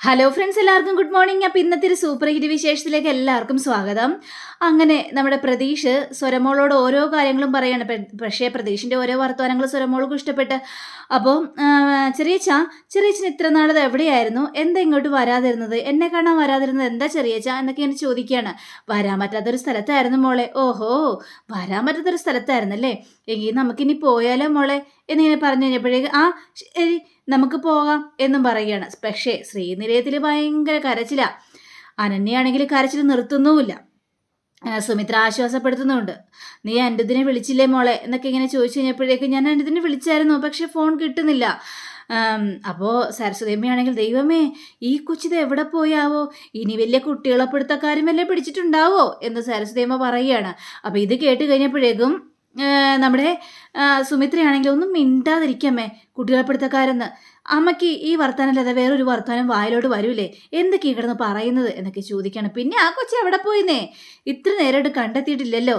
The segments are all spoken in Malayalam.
ഹലോ ഫ്രണ്ട്സ് എല്ലാവർക്കും ഗുഡ് മോർണിംഗ് അപ്പം ഇന്നത്തെ ഒരു സൂപ്പർ ഹിറ്റ് വിശേഷത്തിലേക്ക് എല്ലാവർക്കും സ്വാഗതം. അങ്ങനെ നമ്മുടെ പ്രതീഷ് സ്വരമോളോട് ഓരോ കാര്യങ്ങളും പറയാണ്. പക്ഷേ പ്രതീഷിന്റെ ഓരോ വർത്തമാനങ്ങൾ സ്വരമോൾക്കും ഇഷ്ടപ്പെട്ട്. അപ്പോൾ ചെറിയച്ച ചെറിയച്ചൻ ഇത്ര നാളത് എവിടെയായിരുന്നു? എന്താ ഇങ്ങോട്ട് വരാതിരുന്നത്? എന്നെ കാണാൻ വരാതിരുന്നത് എന്താ ചെറിയച്ച എന്നൊക്കെ എന്നെ ചോദിക്കുകയാണ്. വരാൻ പറ്റാത്തൊരു സ്ഥലത്തായിരുന്നു മോളെ. ഓഹോ വരാൻ പറ്റാത്തൊരു സ്ഥലത്തായിരുന്നല്ലേ? എങ്കിൽ നമുക്കിനി പോയാലോ മോളെ? എന്നിങ്ങനെ പറഞ്ഞു കഴിഞ്ഞപ്പോഴേക്ക് ആ ശരി നമുക്ക് പോകാം എന്നും പറയുകയാണ്. പക്ഷേ ശ്രീനിലയത്തിൽ ഭയങ്കര കരച്ചില. അനന്യയാണെങ്കിൽ കരച്ചിൽ നിർത്തുന്നുമില്ല. സുമിത്ര ആശ്വാസപ്പെടുത്തുന്നുണ്ട്. നീ അനുദിനെ വിളിച്ചില്ലേ മോളെ? എന്നൊക്കെ ഇങ്ങനെ ചോദിച്ചു കഴിഞ്ഞപ്പോഴേക്കും ഞാൻ അനുദിനെ വിളിച്ചായിരുന്നു പക്ഷേ ഫോൺ കിട്ടുന്നില്ല. അപ്പോൾ സരസ്വതിയമ്മയാണെങ്കിൽ ദൈവമേ ഈ കൊച്ചിത് എവിടെ പോയാവോ? ഇനി വലിയ കുട്ടികളപ്പെടുത്തക്കാരും വല്ല പിടിച്ചിട്ടുണ്ടാവോ? എന്ന് സരസ്വതിയമ്മ പറയുകയാണ്. അപ്പോൾ ഇത് കേട്ട് കഴിഞ്ഞപ്പോഴേക്കും നമ്മുടെ സുമിത്രയാണെങ്കിൽ ഒന്നും മിണ്ടാതിരിക്കമ്മേ കുട്ടികളപ്പെടുത്തക്കാരെന്ന്. അമ്മയ്ക്ക് ഈ വർത്താനല്ലാതെ വേറൊരു വർത്താനം വായിലോട്ട് വരൂലേ? എന്തൊക്കെ കിടന്ന് പറയുന്നത് എന്നൊക്കെ ചോദിക്കണം. പിന്നെ ആ കൊച്ചി എവിടെ പോയിന്നേ? ഇത്ര നേരമായിട്ട് കണ്ടെത്തിയിട്ടില്ലല്ലോ.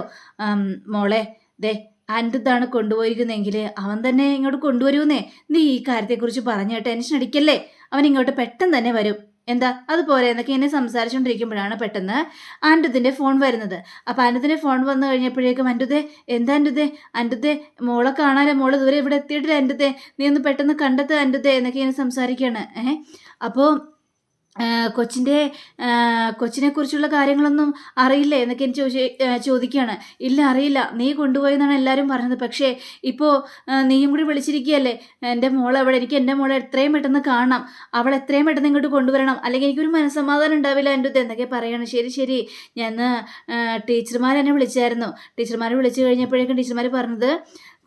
മോളെ ദേ അന്റെതാണ് കൊണ്ടുപോയിരിക്കുന്നതെങ്കിൽ അവൻ തന്നെ ഇങ്ങോട്ട് കൊണ്ടുവരുമെന്നേ. നീ ഈ കാര്യത്തെക്കുറിച്ച് പറഞ്ഞ ടെൻഷൻ അടിക്കല്ലേ? അവൻ ഇങ്ങോട്ട് പെട്ടെന്ന് തന്നെ വരും. എന്താ? അതുപോലെ എന്നൊക്കെ എന്നെ സംസാരിച്ചുകൊണ്ടിരിക്കുമ്പോഴാണ് പെട്ടെന്ന് ആൻഡുദിന്റെ ഫോൺ വരുന്നത്. അപ്പം ആൻഡുദിന്റെ ഫോൺ വന്നു കഴിഞ്ഞപ്പോഴേക്കും അൻഡുദേ എന്താ അൻഡുദേ അൻഡുദേ മോളെ കാണാനോ മോൾ ഇതുവരെ ഇവിടെ എത്തിയിട്ടില്ല അൻഡുദേ നീ ഒന്ന് പെട്ടെന്ന് കണ്ടെത്തുക അൻഡുദേ എന്നൊക്കെ ഇങ്ങനെ സംസാരിക്കുകയാണ് ഏഹ്? അപ്പോൾ കൊച്ചിന്റെ കൊച്ചിനെ കുറിച്ചുള്ള കാര്യങ്ങളൊന്നും അറിയില്ലേ എന്നൊക്കെ എനിക്ക് ചോദിച്ച് ചോദിക്കുകയാണ് ഇല്ല അറിയില്ല. നീ കൊണ്ടുപോയെന്നാണ് എല്ലാവരും പറഞ്ഞത്. പക്ഷേ ഇപ്പോൾ നീയും കൂടി വിളിച്ചിരിക്കുകയല്ലേ? എന്റെ മോളെ അവിടെ എനിക്ക് എന്റെ മോളെ എത്രയും പെട്ടെന്ന് കാണണം. അവൾ എത്രയും പെട്ടെന്ന് ഇങ്ങോട്ട് കൊണ്ടുവരണം. അല്ലെങ്കിൽ എനിക്കൊരു മനസ്സമാധാനം ഉണ്ടാവില്ല എന്റെ അടുത്ത് എന്നൊക്കെ പറയുകയാണ്. ശരി ശരി. ഞാൻ ടീച്ചർമാരെന്നെ വിളിച്ചായിരുന്നു. ടീച്ചർമാരെ വിളിച്ചു കഴിഞ്ഞപ്പോഴേക്കും ടീച്ചർമാർ പറഞ്ഞത്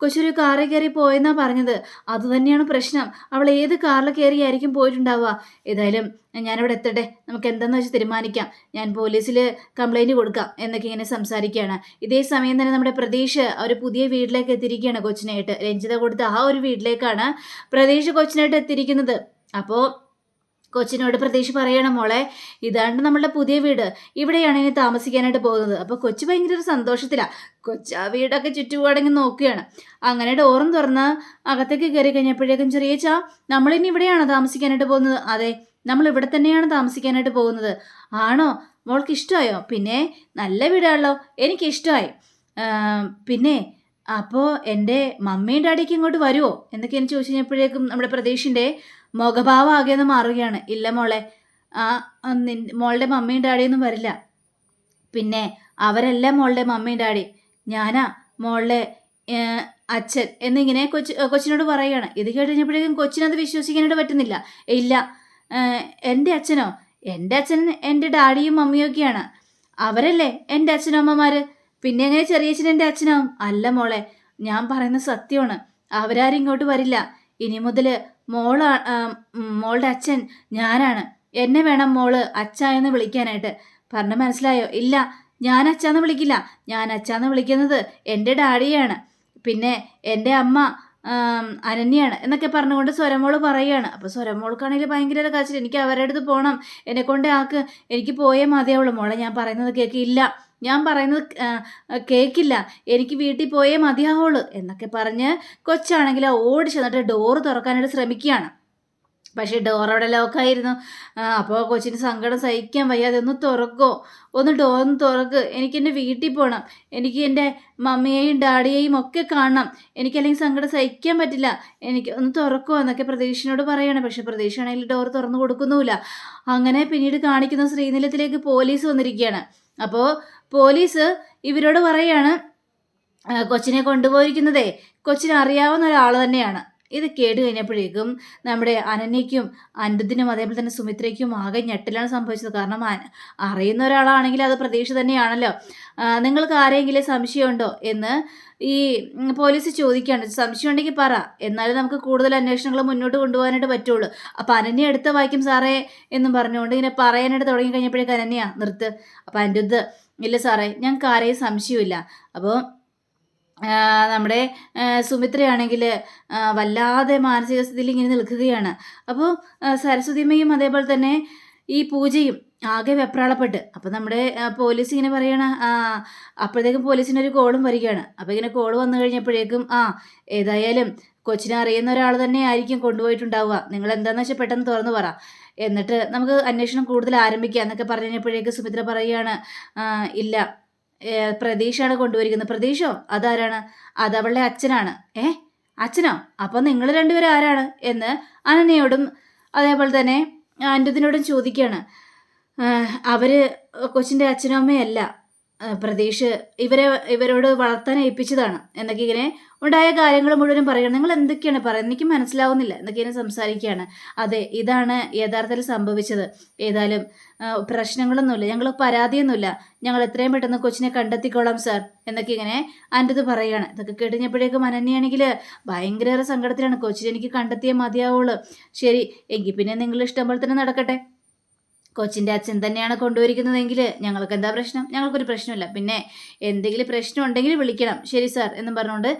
കൊച്ചൊരു കാറിൽ കയറി പോയെന്നാ പറഞ്ഞത്. അത് തന്നെയാണ് പ്രശ്നം. അവൾ ഏത് കാറിൽ കയറിയായിരിക്കും പോയിട്ടുണ്ടാവുക? ഏതായാലും ഞാനിവിടെ എത്തട്ടെ. നമുക്ക് എന്താണെന്ന് വെച്ച് തീരുമാനിക്കാം. ഞാൻ പോലീസിൽ കംപ്ലൈന്റ് കൊടുക്കാം എന്നൊക്കെ ഇങ്ങനെ സംസാരിക്കുകയാണ്. ഇതേ സമയം തന്നെ നമ്മുടെ പ്രതീഷ് ഒരു പുതിയ വീട്ടിലേക്ക് എത്തിയിരിക്കുകയാണ് കൊച്ചിനായിട്ട്. രഞ്ജിത കൊടുത്ത ആ ഒരു വീട്ടിലേക്കാണ് പ്രതീഷ് കൊച്ചിനായിട്ട് എത്തിയിരിക്കുന്നത്. അപ്പോൾ കൊച്ചിനോട് പ്രതീക്ഷ പറയണം മോളെ ഇതാണ് നമ്മളുടെ പുതിയ വീട്. ഇവിടെയാണ് ഇനി താമസിക്കാനായിട്ട് പോകുന്നത്. അപ്പോൾ കൊച്ചു ഭയങ്കര ഒരു സന്തോഷത്തിലാണ് കൊച്ചു ആ വീടൊക്കെ ചുറ്റുപാടെങ്കിൽ നോക്കുകയാണ്. അങ്ങനെ ഡോറും തുറന്ന് അകത്തേക്ക് കയറി കഴിഞ്ഞപ്പോഴേക്കും ചെറിയ ചാ നമ്മളിനി ഇവിടെയാണ് താമസിക്കാനായിട്ട് പോകുന്നത്? അതെ നമ്മൾ ഇവിടെ തന്നെയാണ് താമസിക്കാനായിട്ട് പോകുന്നത്. ആണോ? മോൾക്ക് ഇഷ്ടമായോ? പിന്നെ നല്ല വീടാണല്ലോ. എനിക്ക് ഇഷ്ടമായി. പിന്നെ അപ്പോൾ എന്റെ മമ്മിയും ഡാഡിക്ക് ഇങ്ങോട്ട് വരുമോ എന്നൊക്കെ എനിക്ക് ചോദിച്ചു കഴിഞ്ഞപ്പോഴേക്കും നമ്മുടെ പ്രതീഷിന്റെ മുഖഭാവം ആകെ ഒന്ന് മാറുകയാണ്. ഇല്ല മോളെ ആ മോളുടെ മമ്മിയും ഡാഡിയൊന്നും വരില്ല. പിന്നെ അവരല്ല മോളുടെ മമ്മിയും ഡാഡി. ഞാനാ മോളുടെ അച്ഛൻ എന്നിങ്ങനെ കൊച്ചു കൊച്ചിനോട് പറയുകയാണ്. ഇത് കേട്ട് കഴിഞ്ഞപ്പോഴേക്കും കൊച്ചിനത് വിശ്വസിക്കാനായിട്ട് പറ്റുന്നില്ല. ഇല്ല എന്റെ അച്ഛനോ? എന്റെ അച്ഛൻ എന്റെ ഡാഡിയും മമ്മിയും ഒക്കെയാണ്. അവരല്ലേ എന്റെ അച്ഛനും അമ്മമാർ പിന്നെ എങ്ങനെ ചെറിയച്ഛൻ എന്റെ അച്ഛനാവും? അല്ല മോളെ ഞാൻ പറയുന്ന സത്യമാണ്. അവരാരും ഇങ്ങോട്ട് വരില്ല. ഇനി മുതൽ മോൾ മോളുടെ അച്ഛൻ ഞാനാണ്. എന്നെ വേണം മോൾ അച്ഛ എന്ന് വിളിക്കാനായിട്ട്. പറഞ്ഞ മനസ്സിലായോ? ഇല്ല ഞാൻ അച്ഛാന്ന് വിളിക്കില്ല. ഞാൻ അച്ഛാന്ന് വിളിക്കുന്നത് എന്റെ ഡാഡിയാണ്. പിന്നെ എന്റെ അമ്മ അനന്യാണ് എന്നൊക്കെ പറഞ്ഞുകൊണ്ട് സ്വരമോൾ പറയുകയാണ്. അപ്പോൾ സ്വരമോൾക്കാണെങ്കിൽ ഭയങ്കര കാച്ചിൽ എനിക്ക് അവരുടെ അടുത്ത് പോകണം എന്നെ കൊണ്ട് ആക്ക് എനിക്ക് പോയേ മതിയാവുള്ളൂ. മോളെ ഞാൻ പറയുന്നത് കേൾക്കില്ല ഞാൻ പറയുന്നത് കേൾക്കില്ല എനിക്ക് വീട്ടിൽ പോയേ മതിയാവുള്ളൂ എന്നൊക്കെ പറഞ്ഞ് കൊച്ചാണെങ്കിൽ ഓടി ചെന്നിട്ട് ഡോറ് തുറക്കാനായിട്ട് ശ്രമിക്കുകയാണ്. പക്ഷേ അവിടെ ലോക്കായിരുന്നു അപ്പോൾ കൊച്ചിന് സങ്കടം സഹിക്കാൻ വയ്യാതെ ഒന്ന് തുറക്കോ? ഒന്ന് ഡോർ ഒന്ന് തുറക്ക്. എനിക്ക് എന്റെ വീട്ടിൽ പോകണം എനിക്ക് എന്റെ മമ്മിയെയും ഡാഡിയെയും ഒക്കെ കാണണം. എനിക്കല്ലെങ്കിൽ സങ്കടം സഹിക്കാൻ പറ്റില്ല. എനിക്ക് ഒന്ന് തുറക്കോ എന്നൊക്കെ പ്രതീക്ഷനോട് പറയണം. പക്ഷെ പ്രതീക്ഷയാണെങ്കിൽ ഡോർ തുറന്നു കൊടുക്കുന്നുമില്ല. അങ്ങനെ പിന്നീട് കാണിക്കുന്ന ശ്രീനിലത്തിലേക്ക് പോലീസ് വന്നിരിക്കുകയാണ്. അപ്പോൾ പോലീസ് ഇവരോട് പറയാണ് കൊച്ചിനെ കൊണ്ടുപോയിരിക്കുന്നതേ. കൊച്ചിനെ അറിയാവുന്ന ഒരാൾ തന്നെയാണ്. ഇത് കേട്ട് കഴിഞ്ഞപ്പോഴേക്കും നമ്മുടെ അനന്യയ്ക്കും അനന്തത്തിനും അതേപോലെ തന്നെ സുമിത്രയ്ക്കും ആകെ ഞെട്ടലാണ് സംഭവിച്ചത്. കാരണം അറിയുന്ന ഒരാളാണെങ്കിൽ അത് പ്രതീക്ഷ തന്നെയാണല്ലോ. നിങ്ങൾക്ക് ആരെങ്കിലും സംശയമുണ്ടോ എന്ന് ഈ പോലീസ് ചോദിക്കുകയാണ്. സംശയം ഉണ്ടെങ്കിൽ പറ. എന്നാലും നമുക്ക് കൂടുതൽ അന്വേഷണങ്ങൾ മുന്നോട്ട് കൊണ്ടുപോകാനായിട്ട് പറ്റുള്ളൂ. അപ്പം അനന്യ എടുത്ത വായിക്കും സാറേ എന്നും പറഞ്ഞുകൊണ്ട് ഇങ്ങനെ പറയാനായിട്ട് തുടങ്ങി കഴിഞ്ഞപ്പോഴേക്കും അനന്യ നിർത്ത്. അപ്പം അനിരുദ്ധ് ഇല്ല സാറേ ഞങ്ങൾക്ക് ആരെയും സംശയമില്ല അപ്പോൾ നമ്മുടെ സുമിത്രയാണെങ്കിൽ വല്ലാതെ മാനസിക സ്ഥിതിയിൽ ഇങ്ങനെ നിൽക്കുകയാണ്. അപ്പോൾ സരസ്വതിയമ്മയും അതേപോലെ തന്നെ ഈ പൂജയും ആകെ വെപ്രാളപ്പെട്ട്. അപ്പം നമ്മുടെ പോലീസ് ഇങ്ങനെ പറയണ ആ അപ്പോഴത്തേക്കും പോലീസിന് ഒരു കോളും വരികയാണ്. അപ്പോൾ ഇങ്ങനെ കോൾ വന്നു കഴിഞ്ഞപ്പോഴേക്കും ആ ഏതായാലും കൊച്ചിനെ അറിയുന്ന ഒരാൾ തന്നെ ആയിരിക്കും കൊണ്ടുപോയിട്ടുണ്ടാവുക. നിങ്ങൾ എന്താണെന്ന് വെച്ചാൽ പെട്ടെന്ന് തുറന്നു പറ. എന്നിട്ട് നമുക്ക് അന്വേഷണം കൂടുതൽ ആരംഭിക്കാം എന്നൊക്കെ പറഞ്ഞു സുമിത്ര പറയുകയാണ് ഇല്ല പ്രതീക്ഷയാണ് കൊണ്ടുപോയിരിക്കുന്നത് പ്രതീക്ഷോ? അതാരാണ്? അത് അവളുടെ അച്ഛനാണ്. ഏ അച്ഛനോ? അപ്പം നിങ്ങൾ രണ്ടുപേരും ആരാണ്? എന്ന് അനനയോടും അതേപോലെ തന്നെ അൻഡത്തിനോടും ചോദിക്കുകയാണ്. അവർ കൊച്ചിന്റെ അച്ഛനും അമ്മയല്ല പ്രതീക്ഷ ഇവരെ ഇവരോട് വളർത്താൻ ഏൽപ്പിച്ചതാണ്. എന്നൊക്കെ ഇങ്ങനെ ഉണ്ടായ കാര്യങ്ങൾ മുഴുവനും പറയണം നിങ്ങൾ എന്തൊക്കെയാണ് പറയുന്നത്? എനിക്ക് മനസ്സിലാവുന്നില്ല. എന്നൊക്കെ ഇങ്ങനെ സംസാരിക്കുകയാണ്. അതെ ഇതാണ് യഥാർത്ഥത്തിൽ സംഭവിച്ചത്. ഏതായാലും പ്രശ്നങ്ങളൊന്നുമില്ല. ഞങ്ങൾ പരാതിയൊന്നുമില്ല. ഞങ്ങൾ എത്രയും പെട്ടെന്ന് കൊച്ചിനെ കണ്ടെത്തിക്കോളാം സാർ എന്നൊക്കെ ഇങ്ങനെ അന്റത് പറയുകയാണ്. ഇതൊക്കെ കേട്ടുകഴിഞ്ഞപ്പോഴേക്കും അനന്യാണെങ്കിൽ ഭയങ്കര സങ്കടത്തിലാണ്. കൊച്ചിനെ എനിക്ക് കണ്ടെത്തിയേ മതിയാവുള്ളൂ. ശരി എങ്കിൽ പിന്നെ നിങ്ങൾ ഇഷ്ടം പോലെ തന്നെ നടക്കട്ടെ. കൊച്ചിന്റെ അച്ഛൻ തന്നെയാണ് കൊണ്ടുവരിക്കുന്നതെങ്കിൽ ഞങ്ങൾക്ക് എന്താ പ്രശ്നം? ഞങ്ങൾക്കൊരു പ്രശ്നമില്ല. പിന്നെ എന്തെങ്കിലും പ്രശ്നം ഉണ്ടെങ്കിൽ വിളിക്കണം. ശരി സാർ എന്നും പറഞ്ഞുകൊണ്ട്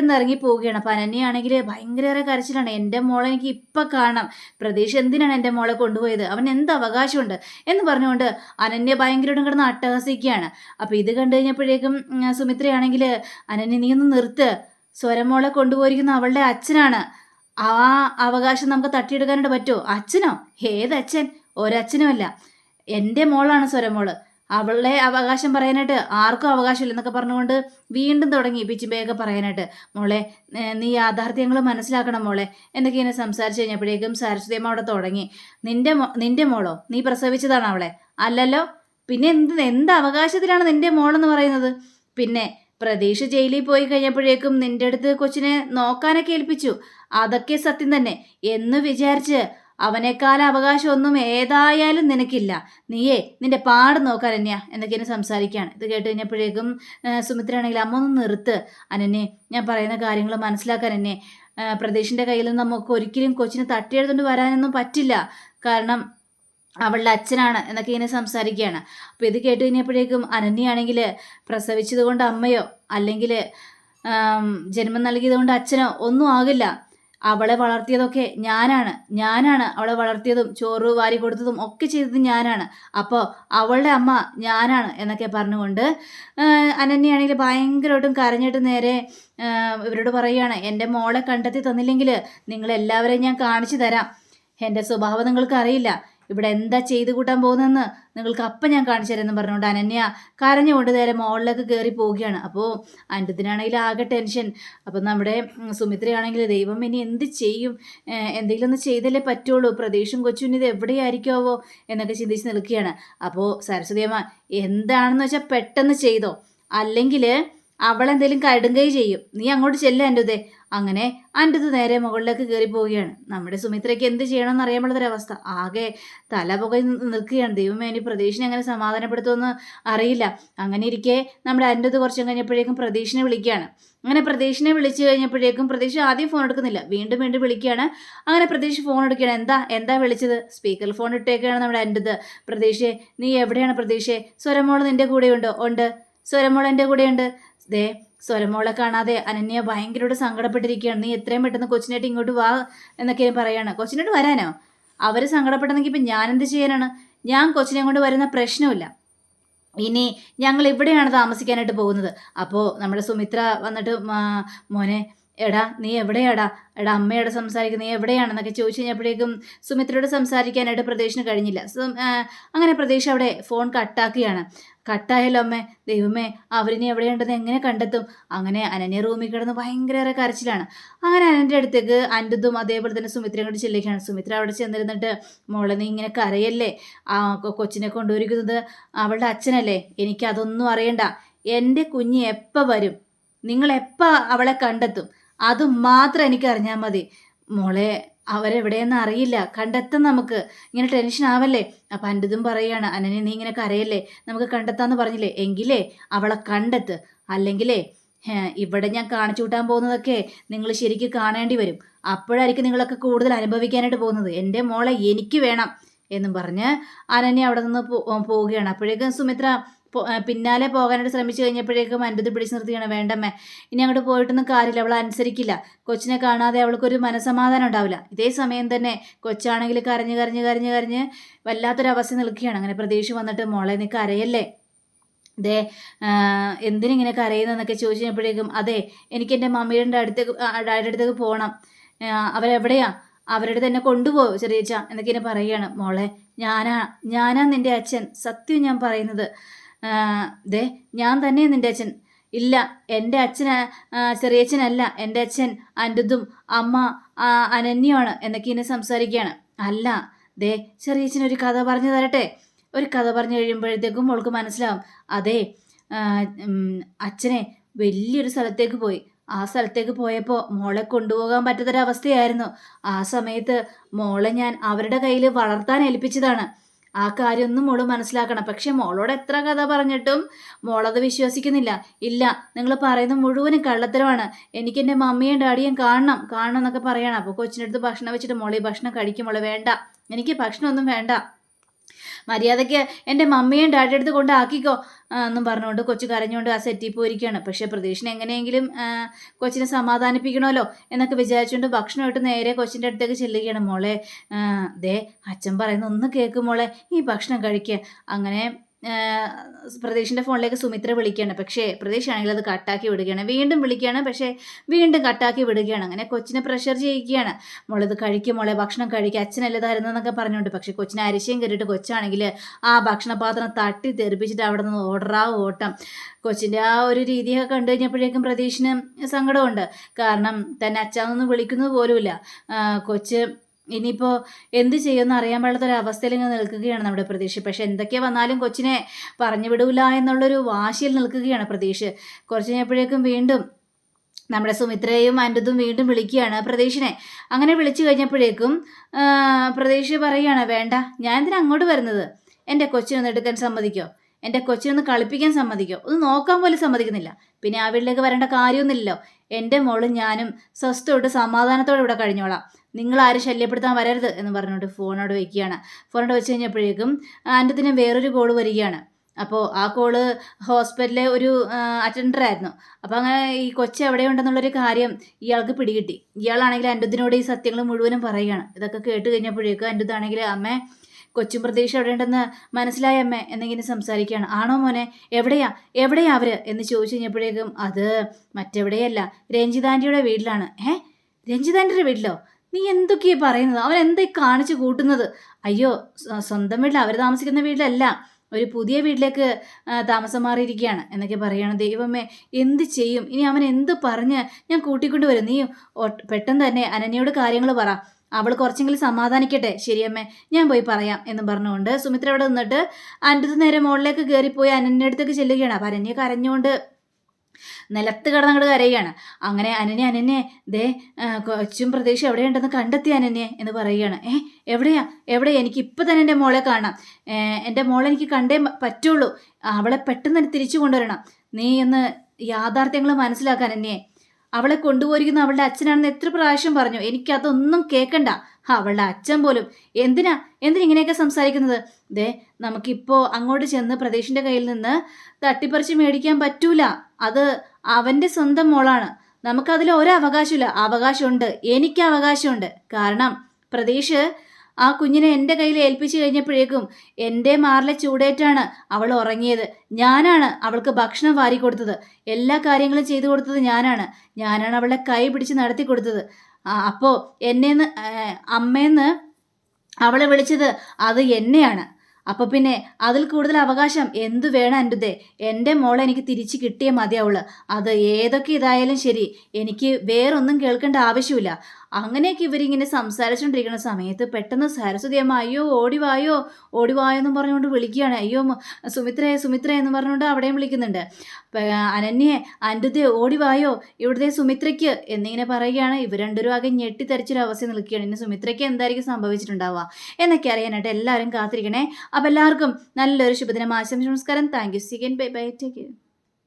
നിന്ന് ഇറങ്ങി പോവുകയാണ് അപ്പം അനന്യാണെങ്കിൽ ഭയങ്കര കരച്ചിലാണ്. എന്റെ മോളെ എനിക്ക് ഇപ്പം കാണണം. പ്രതീക്ഷ എന്തിനാണ് എന്റെ മോളെ കൊണ്ടുപോയത്? അവൻ എന്ത് അവകാശമുണ്ട്? എന്ന് പറഞ്ഞുകൊണ്ട് അനന്യ ഭയങ്കരമായിട്ടും കിടന്ന് അട്ടഹസിക്കുകയാണ്. അപ്പോൾ ഇത് കണ്ടു കഴിഞ്ഞപ്പോഴേക്കും സുമിത്രയാണെങ്കിൽ അനന്യ നീ ഒന്ന് നിർത്ത്. സ്വരമോളെ കൊണ്ടുപോയിരിക്കുന്ന അവളുടെ അച്ഛനാണ്. ആ അവകാശം നമുക്ക് തട്ടിയെടുക്കാനായിട്ട് പറ്റുമോ? അച്ഛനോ? ഏതച്ഛൻ? ഒരച്ഛനുമല്ല എന്റെ മോളാണ് സ്വരമോൾ. അവളുടെ അവകാശം പറയാനായിട്ട് ആർക്കും അവകാശമില്ല എന്നൊക്കെ പറഞ്ഞുകൊണ്ട് വീണ്ടും തുടങ്ങി പിച്ചിമ്പയൊക്കെ പറയാനായിട്ട്. മോളെ നീ യാഥാർത്ഥ്യങ്ങൾ മനസ്സിലാക്കണം മോളെ. എന്നൊക്കെ ഇങ്ങനെ സംസാരിച്ച് കഴിഞ്ഞപ്പോഴേക്കും സരസ്വതിയമ്മ അവിടെ തുടങ്ങി. നിന്റെ നിന്റെ മോളോ? നീ പ്രസവിച്ചതാണ് അവളെ. അല്ലല്ലോ? പിന്നെ എന്ത് എന്ത് അവകാശത്തിലാണ് നിന്റെ മോളെന്ന് പറയുന്നത്? പിന്നെ പ്രതീക്ഷ ജയിലിൽ പോയി കഴിഞ്ഞപ്പോഴേക്കും നിന്റെ അടുത്ത് കൊച്ചിനെ നോക്കാനൊക്കെ ഏൽപ്പിച്ചു. അതൊക്കെ സത്യം തന്നെ. എന്ന് വിചാരിച്ച് അവനേക്കാൾ അവകാശമൊന്നും ഏതായാലും നിനക്കില്ല. നീയേ നിന്റെ പാട് നോക്കാൻ തന്നെയാ എന്നൊക്കെ എന്നെ സംസാരിക്കുകയാണ്. ഇത് കേട്ട് കഴിഞ്ഞപ്പോഴേക്കും സുമിത്രയാണെങ്കിൽ അമ്മ ഒന്ന് നിർത്ത്. അനന്യെ ഞാൻ പറയുന്ന കാര്യങ്ങൾ മനസ്സിലാക്കാൻ എന്നെ പ്രദേശിന്റെ കയ്യിൽ നിന്ന് നമുക്ക് ഒരിക്കലും കൊച്ചിനെ തട്ടിയെടുത്തുകൊണ്ട് വരാനൊന്നും പറ്റില്ല. കാരണം അവളുടെ അച്ഛനാണ് എന്നൊക്കെ ഇങ്ങനെ സംസാരിക്കുകയാണ്. അപ്പോൾ ഇത് കേട്ട് കഴിഞ്ഞപ്പോഴേക്കും അനന്യയാണെങ്കിൽ പ്രസവിച്ചതുകൊണ്ട് അമ്മയോ അല്ലെങ്കിൽ ജന്മം നൽകിയതുകൊണ്ട് അച്ഛനോ ഒന്നും ആകില്ല. അവളെ വളർത്തിയതൊക്കെ ഞാനാണ് ഞാനാണ് അവളെ വളർത്തിയതും ചോറ് വാരി കൊടുത്തതും ഒക്കെ ചെയ്തത് ഞാനാണ്. അപ്പോൾ അവളുടെ അമ്മ ഞാനാണ് എന്നൊക്കെ പറഞ്ഞുകൊണ്ട് അനന്യാണെങ്കിൽ ഭയങ്കരമായിട്ടും കരഞ്ഞിട്ട് നേരെ ഇവരോട് പറയുകയാണ് എന്റെ മോളെ കണ്ടെത്തി തന്നില്ലെങ്കിൽ നിങ്ങളെല്ലാവരെയും ഞാൻ കാണിച്ചു തരാം. എന്റെ സ്വഭാവം നിങ്ങൾക്ക് അറിയില്ല ഇവിടെ എന്താ ചെയ്തു കൂട്ടാൻ പോകുന്നതെന്ന് നിങ്ങൾക്ക് അപ്പം ഞാൻ കാണിച്ചു തരാമെന്ന് പറഞ്ഞുകൊണ്ട് അനന്യ കരഞ്ഞുകൊണ്ട് നേരെ മോളിലേക്ക് കയറി പോവുകയാണ്. അപ്പോൾ അന്റത്തിനാണെങ്കിൽ ആകെ ടെൻഷൻ. അപ്പം നമ്മുടെ സുമിത്രയാണെങ്കിൽ ദൈവം ഇനി എന്ത് ചെയ്യും? എന്തെങ്കിലും ഒന്ന് ചെയ്തല്ലേ പറ്റുള്ളൂ. പ്രദേശം കൊച്ചു ഇത് എവിടെയായിരിക്കാവോ എന്നൊക്കെ ചിന്തിച്ച് നിൽക്കുകയാണ്. അപ്പോൾ സരസ്വതി അമ്മ എന്താണെന്ന് വെച്ചാൽ പെട്ടെന്ന് ചെയ്തോ. അല്ലെങ്കിൽ അവളെന്തെങ്കിലും കടുങ്കൈ ചെയ്യും. നീ അങ്ങോട്ട് ചെല്ല എന്റെ ഇതേ അങ്ങനെ അന്റത് നേരെ മുകളിലേക്ക് കയറി പോവുകയാണ്. നമ്മുടെ സുമിത്രയ്ക്ക് എന്ത് ചെയ്യണമെന്ന് പാടാത്തൊരവസ്ഥ ആകെ തല പുകയി നി- നിൽക്കുകയാണ്. ദൈവമേ ഇനി പ്രതീക്ഷനെ എങ്ങനെ സമാധാനപ്പെടുത്തുമെന്ന് അറിയില്ല. അങ്ങനെ ഇരിക്കെ നമ്മുടെ അന്റത് കുറച്ചും കഴിഞ്ഞപ്പോഴേക്കും പ്രതീക്ഷനെ വിളിക്കുകയാണ്. അങ്ങനെ പ്രതീക്ഷനെ വിളിച്ചു കഴിഞ്ഞപ്പോഴേക്കും പ്രതീക്ഷ ആദ്യം ഫോൺ എടുക്കുന്നില്ല. വീണ്ടും വീണ്ടും വിളിക്കുകയാണ്. അങ്ങനെ പ്രതീക്ഷ ഫോൺ എടുക്കുകയാണ്. എന്താ എന്താ വിളിച്ചത്? സ്പീക്കർ ഫോൺ ഇട്ടേക്കാണ് നമ്മുടെ അന്റത് പ്രതീക്ഷയെ നീ എവിടെയാണ് പ്രതീക്ഷയെ സ്വരമോൾ നിന്റെ കൂടെയുണ്ടോ? ഉണ്ട്. സ്വരമോൾ എന്റെ കൂടെയുണ്ട്. ദേ സ്വരമോളെ കാണാതെ അനന്യ ഭയങ്കരമായിട്ട് സങ്കടപ്പെട്ടിരിക്കുകയാണ്. നീ എത്രയും പെട്ടെന്ന് കൊച്ചിനായിട്ട് ഇങ്ങോട്ട് വാ എന്നൊക്കെ പറയാണ്. കൊച്ചിനോട് വരാനോ? അവർ സങ്കടപ്പെട്ടെന്നെങ്കിൽ ഇപ്പം എന്ത് ചെയ്യാനാണ്? ഞാൻ കൊച്ചിനെ കൊണ്ട് വരുന്ന പ്രശ്നമില്ല ഇനി ഞങ്ങൾ ഇവിടെയാണ് താമസിക്കാനായിട്ട് പോകുന്നത്? അപ്പോൾ നമ്മുടെ സുമിത്ര വന്നിട്ട് മോനെ എടാ നീ എവിടെയാടാ? എടാ അമ്മയോട് സംസാരിക്കുക നീ എവിടെയാണെന്നൊക്കെ ചോദിച്ചു കഴിഞ്ഞപ്പോഴേക്കും സുമിത്രയോട് സംസാരിക്കാനായിട്ട് പ്രദേശിന് കഴിഞ്ഞില്ല. അങ്ങനെ പ്രതീക്ഷ അവിടെ ഫോൺ കട്ടാക്കുകയാണ്. കട്ടായല്ലോ അമ്മേ. ദൈവമേ അവരിനെ എവിടെയുണ്ടെന്ന് എങ്ങനെ കണ്ടെത്തും? അങ്ങനെ അനന്യ റൂമിൽ കിടന്ന് ഭയങ്കര കരച്ചിലാണ്. അങ്ങനെ അനന്റെ അടുത്തേക്ക് അന്റതും അതേപോലെ തന്നെ സുമിത്രയും കൂടി ചെല്ലിക്കാണ് സുമിത്ര അവിടെ ചെന്നിരുന്നിട്ട് മോളെ നീ ഇങ്ങനെ കരയല്ലേ? ആ കൊച്ചിനെ കൊണ്ടുവരിക്കുന്നത് അവളുടെ അച്ഛനല്ലേ? എനിക്കതൊന്നും അറിയണ്ട. എന്റെ കുഞ്ഞ് എപ്പോൾ വരും? നിങ്ങൾ എപ്പോൾ അവളെ കണ്ടെത്തും? അത് മാത്രം എനിക്ക് അറിഞ്ഞാൽ മതി. മോളെ അവരെവിടെയെന്ന് അറിയില്ല. കണ്ടെത്താം നമുക്ക് ഇങ്ങനെ ടെൻഷൻ ആവല്ലേ? അപ്പം എന്റെ ഇതും പറയുകയാണ് അനനെ നീ ഇങ്ങനെ കരയല്ലേ? നമുക്ക് കണ്ടെത്താന്ന് പറഞ്ഞില്ലേ? എങ്കിലേ അവളെ കണ്ടെത്ത്. അല്ലെങ്കിലേ ഇവിടെ ഞാൻ കാണിച്ചു കൂട്ടാൻ പോകുന്നതൊക്കെ നിങ്ങൾ ശരിക്കും കാണേണ്ടി വരും. അപ്പോഴായിരിക്കും നിങ്ങളൊക്കെ കൂടുതൽ അനുഭവിക്കാനായിട്ട് പോകുന്നത്. എന്റെ മോളെ എനിക്ക് വേണം എന്നും പറഞ്ഞ് അനന്യ അവിടെ നിന്ന് പോവുകയാണ്. അപ്പോഴേക്കും സുമിത്ര പിന്നാലെ പോകാനായിട്ട് ശ്രമിച്ചു കഴിഞ്ഞപ്പോഴേക്കും അന്റെത് പിടിച്ചു നിർത്തിയാണ്. വേണ്ടമ്മേ ഇനി അങ്ങോട്ട് പോയിട്ടൊന്നും കാര്യമില്ല അവൾ അനുസരിക്കില്ല. കൊച്ചിനെ കാണാതെ അവൾക്കൊരു മനസമാധാനം ഉണ്ടാവില്ല. ഇതേ സമയം തന്നെ കൊച്ചാണെങ്കിൽ കരഞ്ഞ് കരഞ്ഞ് കരഞ്ഞ് കരഞ്ഞ് വല്ലാത്തൊരവസ്ഥ നിൽക്കുകയാണ്. അങ്ങനെ പ്രതീക്ഷ വന്നിട്ട് മോളെ നീ കരയല്ലേ? ദേ എന്തിനിങ്ങനെ കരയുന്നതെന്നൊക്കെ ചോദിച്ചു കഴിഞ്ഞപ്പോഴേക്കും അതെ എനിക്ക് എന്റെ മമ്മിയുടെ അടുത്തേക്ക് ഡാഡിയുടെ അടുത്തേക്ക് പോകണം അവരെവിടെയാ? അവരുടെ തന്നെ കൊണ്ടുപോകും ചെറിയച്ച എന്നൊക്കെ ഇങ്ങനെ പറയുകയാണ്. മോളെ ഞാനാ ഞാനാ നിന്റെ അച്ഛൻ. സത്യം ഞാൻ പറയുന്നത്. ദേ ഞാൻ തന്നെ നിന്റെ അച്ഛൻ. ഇല്ല എന്റെ അച്ഛൻ ചെറിയച്ഛനല്ല എന്റെ അച്ഛൻ അന്റതും അമ്മ അനന്യമാണ് എന്നൊക്കെ ഇന്ന് സംസാരിക്കുകയാണ്. അല്ല ദേ ചെറിയച്ഛൻ ഒരു കഥ പറഞ്ഞു തരട്ടെ? ഒരു കഥ പറഞ്ഞു കഴിയുമ്പോഴത്തേക്കും മോൾക്ക് മനസ്സിലാവും. അതെ അച്ഛനെ വലിയൊരു സ്ഥലത്തേക്ക് പോയി. ആ സ്ഥലത്തേക്ക് പോയപ്പോൾ മോളെ കൊണ്ടുപോകാൻ പറ്റാത്തൊരവസ്ഥയായിരുന്നു. ആ സമയത്ത് മോളെ ഞാൻ അവരുടെ കയ്യിൽ വളർത്താൻ ഏൽപ്പിച്ചതാണ്. ആ കാര്യമൊന്നും മോൾ മനസ്സിലാക്കണം. പക്ഷെ മോളോട് എത്ര കഥ പറഞ്ഞിട്ടും മോളത് വിശ്വസിക്കുന്നില്ല. ഇല്ല നിങ്ങൾ പറയുന്ന മുഴുവനും കള്ളത്തരമാണ്. എനിക്ക് എന്റെ മമ്മിയും ഡാഡിയും കാണണം കാണണം എന്നൊക്കെ പറയണം. അപ്പോൾ കൊച്ചിനടുത്ത് ഭക്ഷണം വെച്ചിട്ട് മോളെ ഭക്ഷണം കഴിക്കും. മോളെ വേണ്ട. എനിക്ക് ഭക്ഷണമൊന്നും വേണ്ട. മര്യാദയ്ക്ക് എന്റെ മമ്മിയും ഡാഡിയുടെ അടുത്ത് കൊണ്ടാക്കിക്കോ എന്നും പറഞ്ഞുകൊണ്ട് കൊച്ചു കരഞ്ഞുകൊണ്ട് ആ സെറ്റിൽ പോയിരിക്കുകയാണ്. പക്ഷേ പ്രതീക്ഷിനെ എങ്ങനെയെങ്കിലും കൊച്ചിനെ സമാധാനിപ്പിക്കണമല്ലോ എന്നൊക്കെ വിചാരിച്ചുകൊണ്ട് ഭക്ഷണമായിട്ട് നേരെ കൊച്ചിന്റെ അടുത്തേക്ക് ചെല്ലുകയാണ്. മോളെ ദേ അച്ഛൻ പറയുന്ന ഒന്ന് കേൾക്കും മോളെ ഈ ഭക്ഷണം കഴിക്കുക അങ്ങനെ പ്രതീഷിന്റെ ഫോണിലേക്ക് സുമിത്ര വിളിക്കുകയാണ്. പക്ഷേ പ്രതീഷ് ആണെങ്കിൽ അത് കട്ടാക്കി വിടുകയാണ്. വീണ്ടും വിളിക്കുകയാണ്. പക്ഷേ വീണ്ടും കട്ടാക്കി വിടുകയാണ്. അങ്ങനെ കൊച്ചിനെ പ്രഷർ ചെയ്യിക്കുകയാണ്. മോളിത് കഴിക്കും മോളെ ഭക്ഷണം കഴിക്കുക അച്ഛനല്ലേ തരുന്നതെന്നൊക്കെ പറഞ്ഞുകൊണ്ട്. പക്ഷേ കൊച്ചിനെ അരിശയും കയറിയിട്ട് കൊച്ചാണെങ്കിൽ ആ ഭക്ഷണപാത്രം തട്ടി തെറിപ്പിച്ചിട്ട് അവിടെ നിന്ന് ഓർഡറാ ഓട്ടം. കൊച്ചിന്റെ ആ ഒരു രീതിയൊക്കെ കണ്ടു കഴിഞ്ഞപ്പോഴേക്കും പ്രതീഷിന് സങ്കടമുണ്ട്. കാരണം തന്നെ അച്ഛനൊന്നും വിളിക്കുന്നത് പോലുമില്ല. കൊച്ച് ഇനിയിപ്പോൾ എന്ത് ചെയ്യുമെന്ന് അറിയാൻ പാടാത്തൊരവസ്ഥയിൽ ഇങ്ങനെ നിൽക്കുകയാണ് നമ്മുടെ പ്രതീക്ഷ പക്ഷേ എന്തൊക്കെ വന്നാലും കൊച്ചിനെ പറഞ്ഞു വിടൂല എന്നുള്ളൊരു വാശിയിൽ നിൽക്കുകയാണ് പ്രതീക്ഷ കുറച്ച് കഴിഞ്ഞപ്പോഴേക്കും വീണ്ടും നമ്മുടെ സുമിത്രയും അന്റതും വീണ്ടും വിളിക്കുകയാണ് പ്രതീക്ഷിനെ അങ്ങനെ വിളിച്ചു കഴിഞ്ഞപ്പോഴേക്കും പ്രതീക്ഷ പറയുകയാണ് വേണ്ട ഞാൻ എന്തിനാ അങ്ങോട്ട് വരുന്നത്? എന്റെ കൊച്ചിനൊന്ന് എടുക്കാൻ സമ്മതിക്കോ? എന്റെ കൊച്ചിനൊന്ന് കളിപ്പിക്കാൻ സമ്മതിക്കോ? ഒന്ന് നോക്കാൻ പോലും സമ്മതിക്കുന്നില്ല. പിന്നെ ആ വീട്ടിലേക്ക് വരേണ്ട കാര്യമൊന്നുമില്ലല്ലോ. എന്റെ മോളും ഞാനും സ്വസ്ഥമായിട്ട് സമാധാനത്തോടെ ഇവിടെ കഴിഞ്ഞോളാം. നിങ്ങൾ ആരും ശല്യപ്പെടുത്താൻ വരരുത് എന്ന് പറഞ്ഞുകൊണ്ട് ഫോണോട് വയ്ക്കുകയാണ് ഫോണോട് വെച്ച് കഴിഞ്ഞപ്പോഴേക്കും തന്നെ വേറൊരു കോൾ വരികയാണ്. അപ്പോൾ ആ കോൾ ഹോസ്പിറ്റലിലെ ഒരു അറ്റൻഡർ ആയിരുന്നു. അപ്പോൾ അങ്ങനെ ഈ കൊച്ചു എവിടെയുണ്ടെന്നുള്ളൊരു കാര്യം ഇയാൾക്ക് പിടികിട്ടി. ഇയാളാണെങ്കിൽ അന്റുദിനോട് ഈ സത്യങ്ങൾ മുഴുവനും പറയുകയാണ്. ഇതൊക്കെ കേട്ട് കഴിഞ്ഞപ്പോഴേക്കും അന്റുദാണെങ്കിൽ അമ്മ കൊച്ചും പ്രതീക്ഷ എവിടെയുണ്ടെന്ന് മനസ്സിലായ അമ്മ എന്നിങ്ങനെ സംസാരിക്കുകയാണ്. ആണോ മോനെ എവിടെയാ എവിടെയാ അവർ? എന്ന് ചോദിച്ചു കഴിഞ്ഞപ്പോഴേക്കും അത് മറ്റെവിടെയല്ല രഞ്ജിതാന്റിയുടെ വീട്ടിലാണ്. ഏ രഞ്ജിതാന്റിയുടെ വീട്ടിലോ? നീ എന്തൊക്കെയാ പറയുന്നത്? അവൻ എന്തായി കാണിച്ചു കൂട്ടുന്നത്? അയ്യോ സ്വന്തം വീട്ടിൽ അവർ താമസിക്കുന്ന വീട്ടിലല്ല. ഒരു പുതിയ വീട്ടിലേക്ക് താമസം മാറിയിരിക്കുകയാണ് എന്നൊക്കെ പറയുകയാണ് ദൈവമേ. എന്ത് ചെയ്യും? ഇനി അവൻ എന്ത് പറഞ്ഞ് ഞാൻ കൂട്ടിക്കൊണ്ട് വരും? നീ പെട്ടെന്ന് തന്നെ അനന്യയോട് കാര്യങ്ങൾ പറ. അവൾ കുറച്ചെങ്കിലും സമാധാനിക്കട്ടെ. ശരിയമ്മേ ഞാൻ പോയി പറയാം എന്ന് പറഞ്ഞുകൊണ്ട് സുമിത്ര അവിടെ നിന്നിട്ട് അന്റെ നേരെ മുകളിലേക്ക് കയറിപ്പോയി അനന്യടുത്തേക്ക് ചെല്ലുകയാണ്. അപ്പം അനന്യ കരഞ്ഞുകൊണ്ട് നിലത്ത് കടന്നങ്ങട് കരയുകയാണ് അങ്ങനെ അനന്യ അനന്യെ ദേ കൊച്ചും പ്രതീക്ഷ എവിടെയുണ്ടെന്ന് കണ്ടെത്തി അനന്യെ എന്ന് പറയുകയാണ്. ഏ എവിടെയാ? എവിടെ? എനിക്ക് ഇപ്പം തന്നെ എന്റെ മോളെ കാണാം എന്റെ മോളെ എനിക്ക് കണ്ടേ പറ്റുള്ളൂ. അവളെ പെട്ടെന്ന് തന്നെ തിരിച്ചു കൊണ്ടുവരണം. നീ ഒന്ന് യാഥാർത്ഥ്യങ്ങൾ മനസ്സിലാക്കാൻ അനന്യെ. അവളെ കൊണ്ടുപോയിരിക്കുന്ന അവളുടെ അച്ഛനാണെന്ന് എത്ര പ്രാവശ്യം പറഞ്ഞു. എനിക്കതൊന്നും കേൾക്കണ്ട അവളുടെ അച്ഛൻ പോലും. എന്തിനാ? എന്തിനിങ്ങനെയൊക്കെ സംസാരിക്കുന്നത്? ദേ നമുക്കിപ്പോൾ അങ്ങോട്ട് ചെന്ന് പ്രദേശിന്റെ കയ്യിൽ നിന്ന് തട്ടിപ്പറിച്ച് മേടിക്കാൻ പറ്റൂല. അത് അവന്റെ സ്വന്തം മോളാണ്. നമുക്കതിൽ ഒരു അവകാശമില്ല അവകാശമുണ്ട്. എനിക്ക് അവകാശമുണ്ട്. കാരണം പ്രതീഷ് ആ കുഞ്ഞിനെ എന്റെ കയ്യിൽ ഏൽപ്പിച്ചു കഴിഞ്ഞപ്പോഴേക്കും എന്റെ മാറിലെ ചൂടേറ്റാണ് അവൾ ഉറങ്ങിയത്. ഞാനാണ് അവൾക്ക് ഭക്ഷണം വാരി കൊടുത്തത്. എല്ലാ കാര്യങ്ങളും ചെയ്തു കൊടുത്തത് ഞാനാണ്. ഞാനാണ് അവളെ കൈ പിടിച്ച് നടത്തി കൊടുത്തത്. അപ്പോൾ എന്നേന്ന് അമ്മേന്ന് അവളെ വിളിച്ചത് അത് എന്നെയാണ്. അപ്പോൾ പിന്നെ അതിൽ കൂടുതൽ അവകാശം എന്തു വേണം എന്റെ എന്റെ മോളെ എനിക്ക് തിരിച്ചു കിട്ടിയേ മതിയാവുള്ളൂ. അത് ഏതൊക്കെ ഇതായാലും ശരി. എനിക്ക് വേറൊന്നും കേൾക്കേണ്ട ആവശ്യമില്ല. അങ്ങനെയൊക്കെ ഇവരിങ്ങനെ സംസാരിച്ചുകൊണ്ടിരിക്കുന്ന സമയത്ത് പെട്ടെന്ന് സരസ്വതി അമ്മ അയ്യോ ഓടിവായോ ഓടിവായോ എന്ന് പറഞ്ഞുകൊണ്ട് വിളിക്കുകയാണ്. അയ്യോ സുമിത്രയെ സുമിത്ര എന്ന് പറഞ്ഞുകൊണ്ട് അവിടെയും വിളിക്കുന്നുണ്ട്. അനന്യെ അന്റെ ഓടിവായോ ഇവിടുത്തെ സുമിത്രയ്ക്ക് എന്നിങ്ങനെ പറയുകയാണ്. ഇവർ രണ്ടുപേരും ആകെ ഞെട്ടിത്തരിച്ചൊരവസ്ഥ നിൽക്കുകയാണ്. ഇനി സുമിത്രയ്ക്ക് എന്തായിരിക്കും സംഭവിച്ചിട്ടുണ്ടാവുക എന്നൊക്കെ അറിയാനായിട്ട് എല്ലാവരും കാത്തിരിക്കണേ. അപ്പോൾ എല്ലാവർക്കും നല്ലൊരു ശുഭദിനം. ആശംസ നമസ്കാരം. Thank you. സിഗൻ bye bye. Take